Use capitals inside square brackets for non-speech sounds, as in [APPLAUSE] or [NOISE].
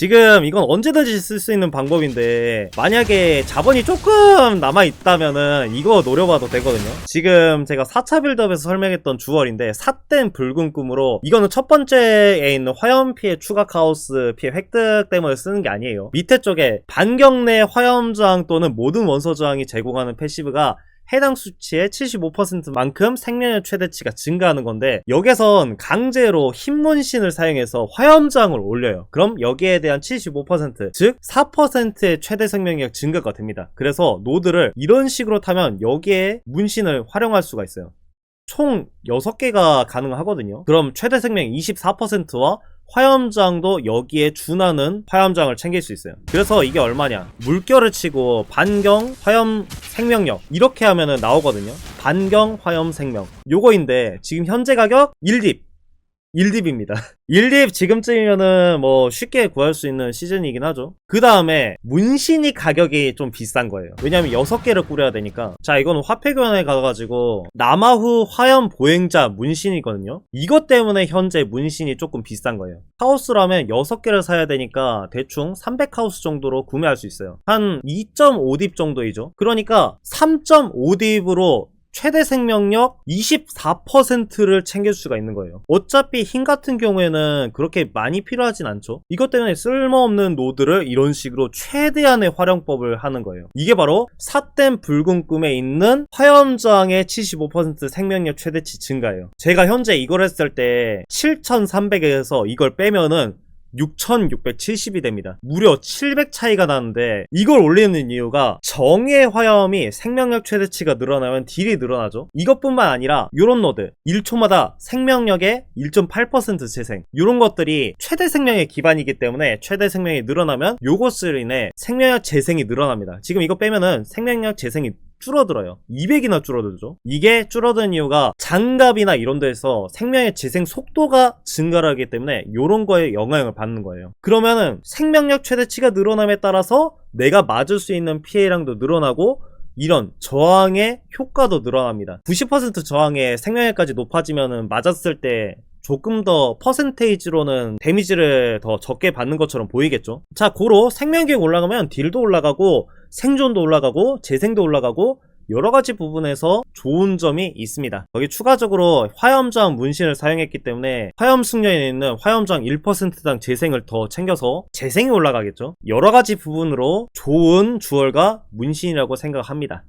지금 이건 언제든지 쓸 수 있는 방법인데 만약에 자본이 조금 남아 있다면은 이거 노려봐도 되거든요. 지금 제가 4차 빌드업에서 설명했던 주얼인데 삿된 붉은 꿈으로 이거는 첫 번째에 있는 화염 피해 추가 카오스 피해 획득 때문에 쓰는 게 아니에요. 밑에 쪽에 반경 내 화염 저항 또는 모든 원소 저항이 제공하는 패시브가 해당 수치의 75%만큼 생명의 최대치가 증가하는 건데 여기선 강제로 흰문신을 사용해서 화염장을 올려요. 그럼 여기에 대한 75%, 즉 4%의 최대 생명력 증가가 됩니다. 그래서 노드를 이런 식으로 타면 여기에 문신을 활용할 수가 있어요. 총 6개가 가능하거든요. 그럼 최대 생명 24%와 화염장도 여기에 준하는 화염장을 챙길 수 있어요. 그래서 이게 얼마냐? 물결을 치고 반경 화염 생명력 이렇게 하면은 나오거든요. 반경 화염 생명 요거인데 지금 현재 가격 1딥 1딥입니다. 1딥 [LAUGHS] 지금쯤이면은 뭐 쉽게 구할 수 있는 시즌이긴 하죠. 그 다음에 문신이 가격이 좀 비싼 거예요. 왜냐면 6개를 꾸려야 되니까. 자, 이거는 화폐교환에 가가지고 남아후 화염 보행자 문신이거든요. 이것 때문에 현재 문신이 조금 비싼 거예요. 하우스라면 6개를 사야 되니까 대충 300하우스 정도로 구매할 수 있어요. 한 2.5딥 정도이죠. 그러니까 3.5딥으로 최대 생명력 24%를 챙길 수가 있는 거예요. 어차피 흰 같은 경우에는 그렇게 많이 필요하진 않죠. 이것 때문에 쓸모없는 노드를 이런 식으로 최대한의 활용법을 하는 거예요. 이게 바로 삿된 붉은 꿈에 있는 화염저항의 75% 생명력 최대치 증가예요. 제가 현재 이걸 했을 때 7300에서 이걸 빼면은 6670이 됩니다. 무려 700 차이가 나는데 이걸 올리는 이유가 정의 화염이 생명력 최대치가 늘어나면 딜이 늘어나죠. 이것뿐만 아니라 이런 노드 1초마다 생명력의 1.8% 재생 이런 것들이 최대 생명의 기반이기 때문에 최대 생명이 늘어나면 요것으로 인해 생명력 재생이 늘어납니다. 지금 이거 빼면은 생명력 재생이 줄어들어요. 200이나 줄어들죠. 이게 줄어드는 이유가 장갑이나 이런 데서 생명의 재생 속도가 증가하기 때문에 이런 거에 영향을 받는 거예요. 그러면은 생명력 최대치가 늘어남에 따라서 내가 맞을 수 있는 피해량도 늘어나고 이런 저항의 효과도 늘어납니다. 90% 저항의 생명력까지 높아지면은 맞았을 때 조금 더 퍼센테이지로는 데미지를 더 적게 받는 것처럼 보이겠죠. 자, 고로 생명력 올라가면 딜도 올라가고 생존도 올라가고 재생도 올라가고 여러 가지 부분에서 좋은 점이 있습니다. 여기 추가적으로 화염저항 문신을 사용했기 때문에 화염 숙련에 있는 화염저항 1%당 재생을 더 챙겨서 재생이 올라가겠죠. 여러 가지 부분으로 좋은 주얼과 문신이라고 생각합니다.